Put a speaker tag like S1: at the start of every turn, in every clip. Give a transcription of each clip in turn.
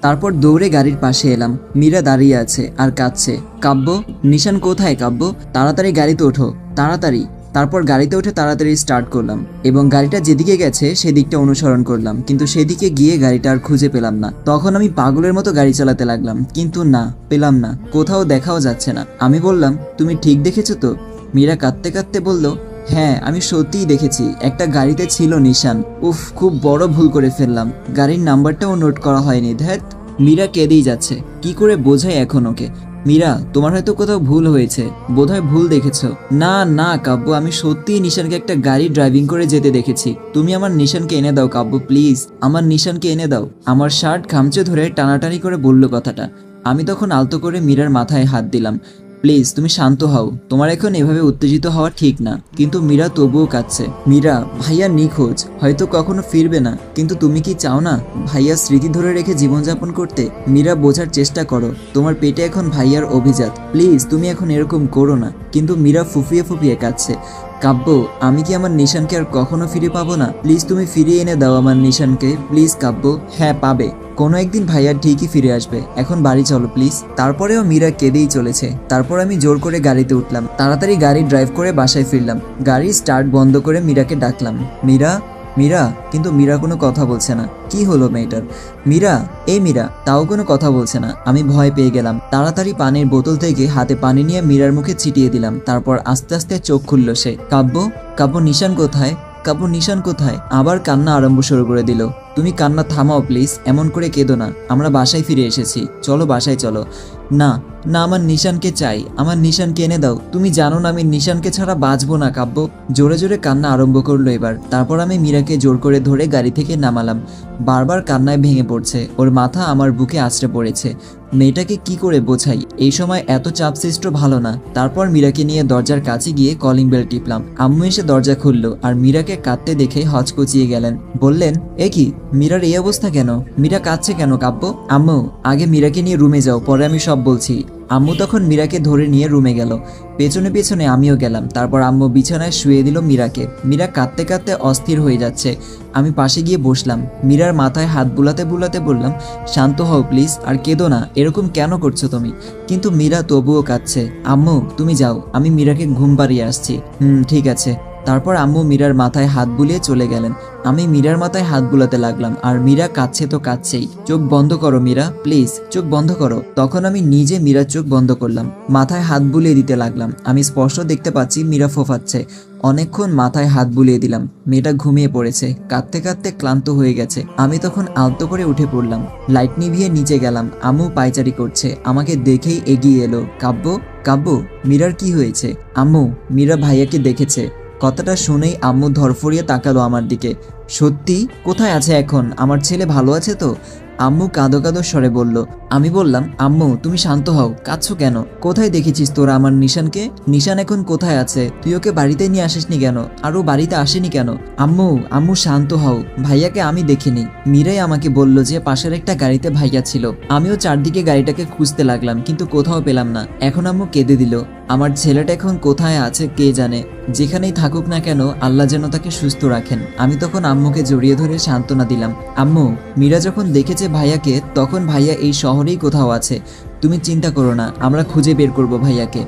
S1: তারপর দৌড়ে গাড়ির পাশে এলাম। মীরা দাঁড়িয়ে আছে আর কাঁদছে। কাব্য, নিশান কোথায় কাব্য? তাড়াতাড়ি গাড়িতে ওঠো। তাড়াতাড়ি। তারপর গাড়িতে উঠে তাড়াতাড়ি স্টার্ট করলাম এবং গাড়িটা যেদিকে গেছে সেদিকটা অনুসরণ করলাম। কিন্তু সেদিকে গিয়ে গাড়িটা আর খুঁজে পেলাম না। তখন আমি পাগলের মতো গাড়ি চালাতে লাগলাম। কিন্তু না, পেলাম না। কোথাও দেখাও যাচ্ছে না। আমি বললাম, তুমি ঠিক দেখেছ তো? মীরা কাঁদতে কাঁদতে বলল হ্যাঁ আমি সত্যিই দেখেছি। একটা গাড়িতে ছিল নিশান। উফ, খুব বড় ভুল করে ফেললাম। গাড়ির নাম্বারটাও নোট করা হয়নি। ধ্যাত মীরা কেঁদেই যাচ্ছে। কি করে বোঝাই এখন ওকে? মীরা, তোমার হয়তো কোথাও ভুল হয়েছে। বোধহয় ভুল দেখেছ। না না, কাব্য, আমি সত্যিই নিশানকে একটা গাড়ি ড্রাইভিং করে যেতে দেখেছি। তুমি আমার নিশানকে এনে দাও, কাব্য, প্লিজ। আমার নিশানকে এনে দাও। আমার শার্ট খামচে ধরে টানাটানি করে বলল কথাটা। আমি তখন আলতো করে মীরার মাথায় হাত দিলাম। প্লিজ, তুমি শান্ত হও। তোমার এখন এভাবে উত্তেজিত হওয়া ঠিক না। কিন্তু মীরা তবুও কাঁদছে। মীরা, ভাইয়া নিখোঁজ। হয়তো কখনো ফিরবে না। কিন্তু তুমি কি চাও না? ভাইয়া স্মৃতি ধরে রেখে জীবনযাপন করতে মীরা বোঝার চেষ্টা করো। তোমার পেটে এখন ভাইয়ার অভিজাত। প্লিজ, তুমি এখন এরকম করো না। কিন্তু মীরা ফুফিয়ে ফুফিয়ে কাঁদছে। কাব্য, আমি কি আমার নিশানকে আর কখনো ফিরে পাবো না? প্লিজ, তুমি ফিরিয়ে এনে দাও আমার নিশানকে। প্লিজ, কাব্য। হ্যাঁ পাবে। কোনো একদিন ভাইয়া ঠিকই ফিরে আসবে। এখন বাড়ি চলো প্লিজ তারপরেও মীরা কেঁদেই চলেছে। তারপর আমি জোর করে গাড়িতে উঠলাম। তাড়াতাড়ি গাড়ি ড্রাইভ করে বাসায় ফিরলাম। গাড়ি স্টার্ট বন্ধ করে মীরাকে ডাকলাম। মীরা? মীরা? কিন্তু মীরা কোনো কথা বলছে না। কি হলো মেয়েটার? মীরা? এই মীরা, তাও কোনো কথা বলছে না। আমি ভয় পেয়ে গেলাম। তাড়াতাড়ি পানির বোতল থেকে হাতে পানি নিয়ে মীরার মুখে ছিটিয়ে দিলাম। তারপর আস্তে আস্তে চোখ খুলল সে। কাব্য? কাব্য, নিশান কোথায়? কাব্য নিশান কোথায়? আবার কান্না আরম্ভ শুরু করে দিল। তুমি কান্না থামাও, প্লিজ, এমন করে কেঁদো না। আমরা বাসায় ফিরে এসেছি। চলো, বাসায় চলো। না না, আমার নিশানকে চাই। আমার নিশানকে এনে দাও। তুমি জানো না আমি নিশানকে ছাড়া বাঁচবো না, কাব্য। জোরে জোরে কান্না আরম্ভ করল এবার। তারপর আমি মীরাকে জোর করে ধরে গাড়ি থেকে নামালাম। বারবার কান্নায় ভেঙে পড়ছে। ওর মাথা আমার বুকে আছড়ে পড়েছে। মেয়েটাকে কি করে বোঝাই? এই সময় এত চাপ সৃষ্ট ভালো না। তারপর মীরাকে নিয়ে দরজার কাছে গিয়ে কলিং বেল টিপলাম। আম্মু এসে দরজা খুলল আর মীরাকে কাঁদতে দেখে হচকচিয়ে গেলেন। বললেন, এ কি? মীরার এই অবস্থা কেন? মীরা কাঁদছে কেন কাব্য? আম্মু, আগে মীরাকে নিয়ে রুমে যাও, পরে আমি সব বলছি। আম্মু তখন মীরাকে ধরে নিয়ে রুমে গেল। পেছনে পেছনে আমিও গেলাম। তারপর আম্মু বিছানায় শুয়ে দিল মীরাকে। মীরা কাঁদতে কাঁদতে অস্থির হয়ে যাচ্ছে। আমি পাশে গিয়ে বসলাম। মীরার মাথায় হাত বুলাতে বুলাতে বললাম, শান্ত হও প্লিজ, আর কেঁদো না। এরকম কেন করছ তুমি? কিন্তু মীরা তবুও কাঁদছে, আম্মু, তুমি যাও। আমি মীরাকে ঘুম পাড়িয়ে আসছি। হুম, ঠিক আছে। তারপর আম্মু মীরার মাথায় হাত বুলিয়ে চলে গেলেন। আমি মীরার মাথায় হাত বুলাতে লাগলাম, আর মীরা কাঁদছে তো কাঁদছেই। চোখ বন্ধ করো মীরা, প্লিজ, চোখ বন্ধ করো। তখন আমি নিজে মীরার চোখ বন্ধ করলাম, মাথায় হাত বুলিয়ে দিতে লাগলাম। আমি স্পষ্ট দেখতে পাচ্ছি মীরা ফোফাচ্ছে। অনেকক্ষণ মাথায় হাত বুলিয়ে দিলাম, মেয়েটা ঘুমিয়ে পড়েছে, কাঁদতে কাঁদতে ক্লান্ত হয়ে গেছে। আমি তখন আলতো করে উঠে পড়লাম, লাইট নিভিয়ে নিচে গেলাম, আম্মু পাইচারি করছে, আমাকে দেখেই এগিয়ে এলো। কাব্য কাব্য, মীরার কি হয়েছে? আম্মু, মীরা ভাইয়াকে দেখেছে। কথাটা শুনেই আম্মু ধরফরিয়ে তাকালো আমার দিকে। সত্যি, কোথায় আছে এখন? আমার ছেলে ভালো আছে তো? আম্মু কাঁদো কাঁদো স্বরে বলল আমি বললাম, আম্মু, তুমি শান্ত হও। কাঁদছো কেন? কোথায় দেখেছিস তোরা আমার নিশানকে? নিশান এখন কোথায় আছে? তুই ওকে বাড়িতে নিয়ে আসিসনি কেন? আর ও বাড়িতে আসেনি কেন? আম্মু আম্মু, শান্ত হও। ভাইয়াকে আমি দেখিনি। মীরাই আমাকে বলল যে পাশের একটা গাড়িতে ভাইয়া ছিল। আমিও চারদিকে গাড়িটাকে খুঁজতে লাগলাম, কিন্তু কোথাও পেলাম না। এখন আম্মু কেঁদে দিল। আমার ছেলেটা এখন কোথায় আছে কে জানে? যেখানেই থাকুক না কেন, আল্লাহ যেন তাকে সুস্থ রাখেন। আমি তখন আম্মুকে জড়িয়ে ধরে সান্ত্বনা দিলাম। আম্মু, মীরা যখন দেখেছে ভাইয়াকে, তখন ভাইয়া এই শহরেই কোথাও আছে। তুমি চিন্তা করো না, আমরা খুঁজে বের করব ভাইয়াকে।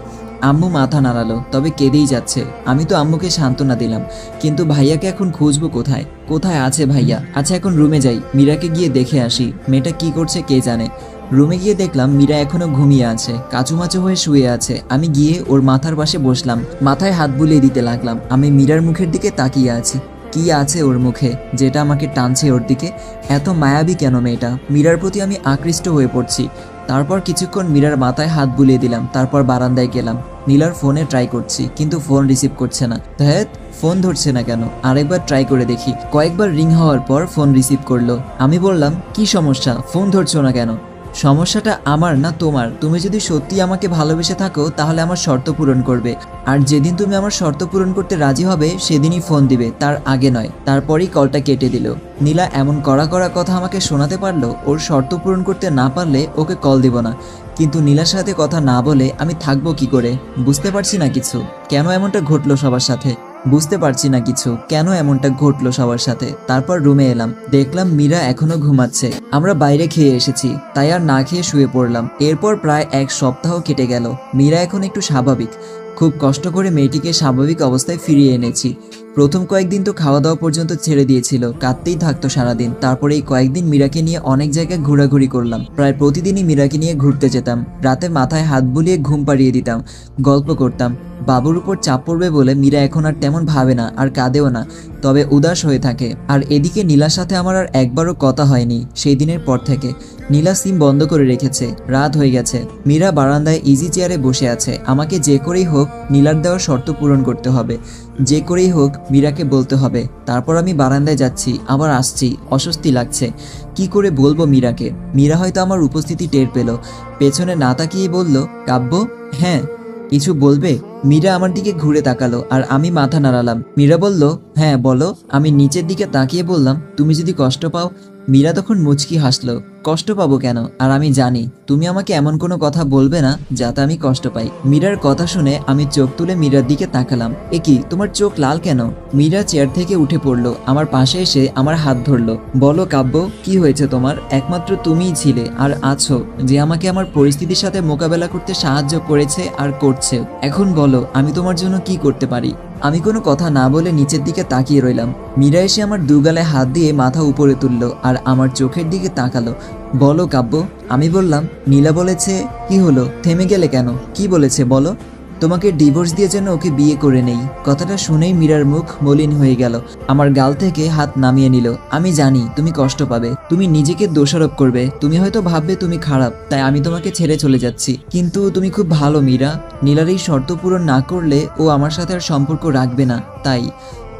S1: আম্মু মাথা নাড়ালো, তবে কেঁদেই যাচ্ছে। আমি তো আম্মুকে সান্ত্বনা দিলাম, কিন্তু ভাইয়াকে এখন খুঁজবো কোথায়? কোথায় আছে ভাইয়া? আচ্ছা এখন রুমে যাই, মীরাকে গিয়ে দেখে আসি, মেয়েটা কি করছে কে জানে। রুমে গিয়ে দেখলাম মীরা এখনও ঘুমিয়ে আছে, কাচুমাচু হয়ে শুয়ে আছে। আমি গিয়ে ওর মাথার পাশে বসলাম, মাথায় হাত বুলিয়ে দিতে লাগলাম। আমি মীরার মুখের দিকে তাকিয়ে আছি। কি আছে ওর মুখে যেটা আমাকে টানছে ওর দিকে? এত মায়াবী কেন মেয়েটা? মীরার প্রতি আমি আকৃষ্ট হয়ে পড়ছি। তারপর কিছুক্ষণ মীরার মাথায় হাত বুলিয়ে দিলাম, তারপর বারান্দায় গেলাম। নীলার ফোনে ট্রাই করছি, কিন্তু ফোন রিসিভ করছে না। ধ্যাত ফোন ধরছে না কেন? আরেকবার ট্রাই করে দেখি। কয়েকবার রিং হওয়ার পর ফোন রিসিভ করল। আমি বললাম, কি সমস্যা? ফোন ধরছো না কেন? সমস্যাটা আমার না তোমার? তুমি যদি সত্যি আমাকে ভালোবেসে থাকো, তাহলে আমার শর্ত পূরণ করবে। আর যেদিন তুমি আমার শর্ত পূরণ করতে রাজি হবে, সেদিনই ফোন দিবে, তার আগে নয়। তারপরেই কলটা কেটে দিল। নীলা এমন কড়া কড়া কথা আমাকে শোনাতে পারল, ওর শর্ত পূরণ করতে না পারলে ওকে কল দিব না। কিন্তু নীলার সাথে কথা না বলে আমি থাকব কি করে? বুঝতে পারছি না কিছু। কেন এমনটা ঘটলো সবার সাথে? বুঝতে পারছি না কিছু। কেন এমনটা ঘটলো সবার সাথে? তারপর রুমে এলাম। দেখলাম মীরা এখনও ঘুমাচ্ছে। আমরা বাইরে খেয়ে এসেছি। তাই আর না খেয়ে শুয়ে পড়লাম। এরপর প্রায় এক সপ্তাহ কেটে গেল। মীরা এখন একটু স্বাভাবিক। খুব কষ্ট করে মেয়েটিকে স্বাভাবিক অবস্থায় ফিরিয়ে এনেছি। প্রথম কয়েকদিন তো খাওয়া দাওয়া পর্যন্ত ছেড়ে দিয়েছিল, কাঁদতেই থাকতো সারাদিন। তারপরে এই কয়েকদিন মীরাকে নিয়ে অনেক জায়গায় ঘোরাঘুরি করলাম। প্রায় প্রতিদিনই মীরাকে নিয়ে ঘুরতে যেতাম। রাতে মাথায় হাত বুলিয়ে ঘুম পাড়িয়ে দিতাম, গল্প করতাম। বাবুর উপর চাপ পড়বে বলে মীরা এখন আর তেমন ভাবে না, আর কাঁদেও না। তবে উদাস হয়ে থাকে। আর এদিকে নীলার সাথে আমার আর একবারও কথা হয়নি, সেই দিনের পর থেকে। নীলা সিম বন্ধ করে রেখেছে। রাত হয়ে গেছে। মীরা বারান্দায় ইজি চেয়ারে বসে আছে। আমাকে যে করেই হোক নীলার দেওয়ার শর্ত পূরণ করতে হবে। যে করেই হোক, মীরাকে বলতে হবে, তারপর আমি বারান্দায় যাচ্ছি, আবার আসছি, অস্বস্তি লাগছে। কি করে বলব মীরাকে? মীরা হয়তো আমার উপস্থিতি টের পেল। পেছনে না তাকিয়ে বলল, কাব্য হ্যাঁ কিছু বলবে? মীরা আমার দিকে ঘুরে তাকালো, আর আমি মাথা নাড়ালাম। মীরা বলল হ্যাঁ বলো। আমি নিচের দিকে তাকিয়ে বললাম, তুমি যদি কষ্ট পাও? মীরা তখন মুচকি হাসলো কষ্ট পাবো কেন? আর আমি জানি, তুমি আমাকে এমন কোনো কথা বলবে না যাতে আমি কষ্ট পাই। মীরার কথা শুনে আমি চোখ তুলে মীরার দিকে তাকালাম। এ কি, তোমার চোখ লাল কেন? মীরা চেয়ার থেকে উঠে পড়ল, আমার পাশে এসে আমার হাত ধরলো। বলো, কাব্য, কি হয়েছে তোমার? একমাত্র তুমিই ছিলে আর আছো, যে আমাকে আমার পরিস্থিতির সাথে মোকাবেলা করতে সাহায্য করেছে আর করছে। এখন বলো, আমি তোমার জন্য কি করতে পারি? আমি কোনো কথা না বলে নিচের দিকে তাকিয়ে রইলাম। মীরা এসে আমার দুগালে হাত দিয়ে মাথা উপরে তুললো আর আমার চোখের দিকে তাকালো। বলো কাব্য, আমি বললাম, নীলা বলেছে, কি হলো? থেমে গেলে কেন? কি বলেছে বলো? তোমাকে ডিভোর্স দিয়ে যেন ওকে বিয়ে করে নেই। কথাটা শুনেই মীরার মুখ মলিন হয়ে গেল। আমার গাল থেকে হাত নামিয়ে নিল। আমি জানি, তুমি কষ্ট পাবে। তুমি নিজেকে দোষারোপ করবে। তুমি হয়তো ভাববে তুমি খারাপ, তাই আমি তোমাকে ছেড়ে চলে যাচ্ছি। কিন্তু তুমি খুব ভালো, মীরা। নীলার এই শর্ত পূরণ না করলে ও আমার সাথে আর সম্পর্ক রাখবে না, তাই।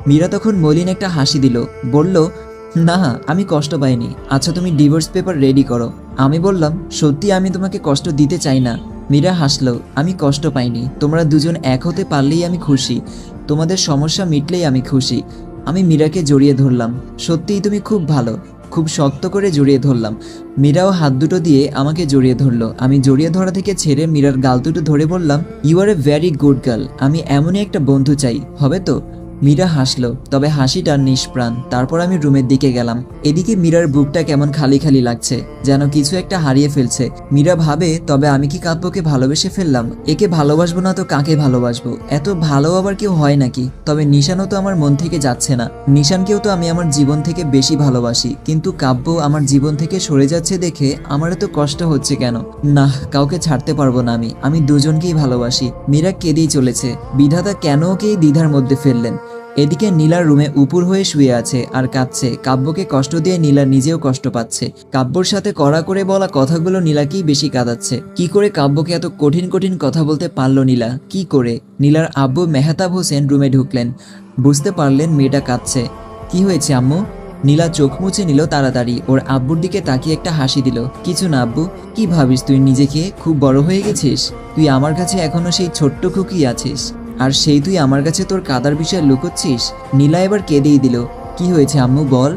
S1: মীরা তখন মলিন একটা হাসি দিল। বলল না, আমি কষ্ট পাইনি। আচ্ছা তুমি ডিভোর্স পেপার রেডি করো। আমি বললাম, সত্যি আমি তোমাকে কষ্ট দিতে চাই না। মীরা হাসলো, আমি কষ্ট পাইনি। তোমরা দুজন এক হতে পারলেই আমি খুশি। তোমাদের সমস্যা মিটলেই আমি খুশি। আমি মীরাকে জড়িয়ে ধরলাম। সত্যিই তুমি খুব ভালো। খুব শক্ত করে জড়িয়ে ধরলাম। মীরাও হাত দুটো দিয়ে আমাকে জড়িয়ে ধরলো। আমি জড়িয়ে ধরা থেকে ছেড়ে মীরার গাল দুটো ধরে বললাম you are a very good girl আমি এমনই একটা বন্ধু চাই। হবে তো? মীরা হাসলো, তবে হাসিটা নিষ্প্রাণ। তারপর আমি রুমের দিকে গেলাম। এদিকে মীরার বুকটা কেমন খালি খালি লাগছে, যেন কিছু একটা হারিয়ে ফেলছে। মীরা ভাবে, তবে আমি কি কাব্যকে ভালোবেসে ফেললাম? একে ভালোবাসবো না তো কাকে ভালোবাসবো? এত ভালো আবার কেউ হয় নাকি? তবে নিশানও তো আমার মন থেকে যাচ্ছে না। নিশানকেও তো আমি আমার জীবন থেকে বেশি ভালোবাসি। কিন্তু কাব্য আমার জীবন থেকে সরে যাচ্ছে দেখে আমার এত কষ্ট হচ্ছে কেন? না, কাউকে ছাড়তে পারব না আমি। আমি দুজনকেই ভালোবাসি। মীরা কেঁদেই চলেছে। বিধাতা কেন ওকে এই দ্বিধার মধ্যে ফেললেন? এদিকে নীলার রুমে উপুর হয়ে শুয়ে আছে আর কাঁদছে। কাব্যকে কষ্ট দিয়ে নীলা নিজেও কষ্ট পাচ্ছে। কাব্যর সাথে কড়া করে বলা কথাগুলো নীলাকেই বেশি কাঁদাচ্ছে। কি করে কাব্যকে এত কঠিন কঠিন কথা বলতে পারল নীলা? কি করে? নীলার আব্বু মেহতাব হোসেন রুমে ঢুকলেন। বুঝতে পারলেন মেয়েটা কাঁদছে। কি হয়েছে, আম্মু? নীলা চোখ মুছে নিল তাড়াতাড়ি। ওর আব্বুর দিকে তাকিয়ে একটা হাসি দিল। কিছু না, আব্বু। কি ভাবিস তুই নিজেকে? খুব বড় হয়ে গেছিস? তুই আমার কাছে এখনও সেই ছোট্ট খুকি আছিস। আর সেই তুই আমার কাছে তোর কাদার বিষয়ে লুকোচ্ছিস? নীলা এবার কেঁদেই দিল। কি হয়েছে আম্মু, বল।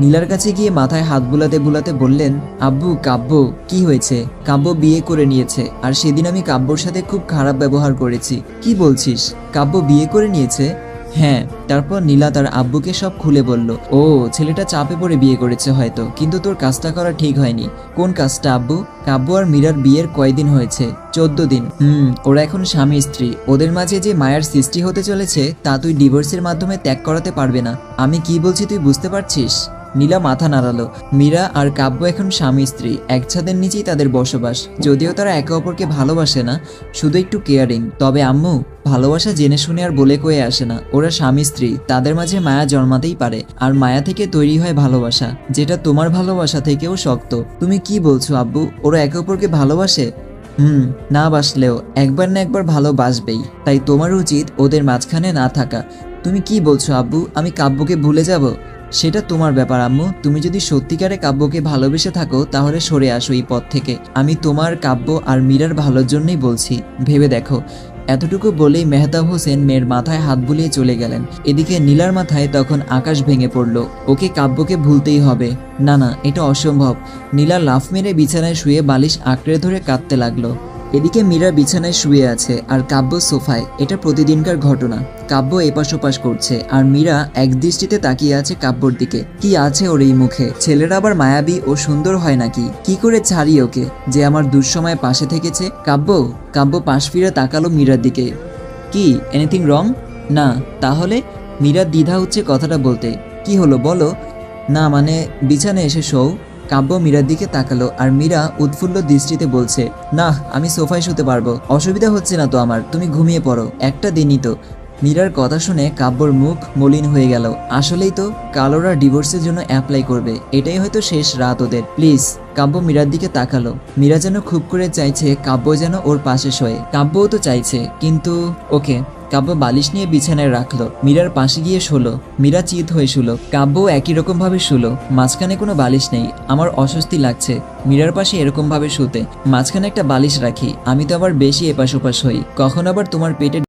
S1: নীলার কাছে গিয়ে মাথায় হাত বুলাতে বুলাতে বললেন, আব্বু, কাব্য, কি হয়েছে? কাব্য বিয়ে করে নিয়েছে, আর সেদিন আমি কাব্যর সাথে খুব খারাপ ব্যবহার করেছি। কি বলছিস? কাব্য বিয়ে করে নিয়েছে? হ্যাঁ তারপর নীলা তার আব্বুকে সব খুলে বলল, ও, ছেলেটা চাপে পড়ে বিয়ে করেছে হয়তো, কিন্তু তোর কাজটা করা ঠিক হয়নি। কোন কাজটা, আব্বু? কাব্য আর মীরার বিয়ের কয়দিন হয়েছে? চোদ্দ দিন। হুম, ওরা এখন স্বামী স্ত্রী। ওদের মাঝে যে মায়ার সৃষ্টি হতে চলেছে, তা তুই ডিভোর্সের মাধ্যমে ত্যাগ করাতে পারবে না। আমি কি বলছি তুই বুঝতে পারছিস? নীলা মাথা নাড়ালো। মীরা আর কাব্য এখন স্বামী স্ত্রী, এক ছাদের নিচেই তাদের বসবাস। যদিও তারা একে অপরকে ভালোবাসে না, শুধু একটু কেয়ারিং। তবে আম্মু ভালোবাসা জেনে শুনে আর বলে কয়ে আসে না। ওরা স্বামী, স্ত্রী, তাদের মাঝে মায়া জন্মাতেই পারে। আর মায়া থেকে তৈরি হয় ভালোবাসা, যেটা তোমার ভালোবাসা থেকেও শক্ত। তুমি কি বলছো, আব্বু? ওরা একে অপরকে ভালোবাসে? হুম, না বাসলেও, একবার না একবার ভালোবাসবেই। তাই তোমার উচিত ওদের মাঝখানে না থাকা। তুমি কি বলছো, আব্বু? আমি কাব্যকে ভুলে যাব? সেটা তোমার ব্যাপার, আম্মু। তুমি যদি সত্যিকারে কাব্যকে ভালোবেসে থাকো, তাহলে সরে আসো এই পথ থেকে। আমি তোমার কাব্য আর মীরার ভালোর জন্যই বলছি। ভেবে দেখো। এতটুকু বলেই মেহতাব হোসেন মেয়ের মাথায় হাত বুলিয়ে চলে গেলেন। এদিকে নীলার মাথায় তখন আকাশ ভেঙে পড়ল। ওকে কাব্যকে ভুলতেই হবে। না না, এটা অসম্ভব। নীলা লাফ মেরে বিছানায় শুয়ে বালিশ আঁকড়ে ধরে কাঁদতে লাগল। এদিকে মীরা বিছানায় শুয়ে আছে আর কাব্য সোফায়। এটা প্রতিদিনকার ঘটনা। কাব্য এপাশ ওপাশ করছে আর মীরা এক দৃষ্টিতে তাকিয়ে আছে কাব্যর দিকে। কি আছে ওর এই মুখে? ছেলেরা আবার মায়াবী ও সুন্দর হয় নাকি? কি করে ছাড়ি ওকে যে আমার দুঃসময় পাশে থেকেছে? কাব্য কাব্য পাশ ফিরে তাকালো মীরার দিকে। কি এনিথিং রং না, তাহলে? মীরা দ্বিধা হচ্ছে কথাটা বলতে। কি হলো বলো? না মানে বিছানায় এসে শোও। কাব্য মীরার দিকে তাকালো আর মীরা উৎফুল্ল দৃষ্টিতে বলছে না আমি সোফায় শুতে পারব। অসুবিধা হচ্ছে না তো আমার, তুমি ঘুমিয়ে পড়ো। একটা দিনই তো। মীরার কথা শুনে কাব্যর মুখ মলিন হয়ে গেল। আসলেই তো কালোরা ডিভোর্সের জন্য অ্যাপ্লাই করবে। এটাই হয়তো শেষ রাত ওদের। প্লিজ কাব্য মীরার দিকে তাকালো। মীরা যেন খুব করে চাইছে কাব্য যেন ওর পাশে শোয়ে। কাব্যও তো চাইছে, কিন্তু ওকে, কাব্য বালিশ নিয়ে বিছানায় রাখল। মীরার পাশে গিয়ে শুলো। মীরা চিত হয়ে শুলো। কাব্য একই রকম ভাবে শুলো। মাঝখানে কোনো বালিশ নেই। আমার অস্বস্তি লাগছে। মীরার পাশে এরকম ভাবে শুতে। মাঝখানে একটা বালিশ রাখি। আমি তো আবার বেশি এপাশ ওপাশ হই। কখন আবার তোমার পেটে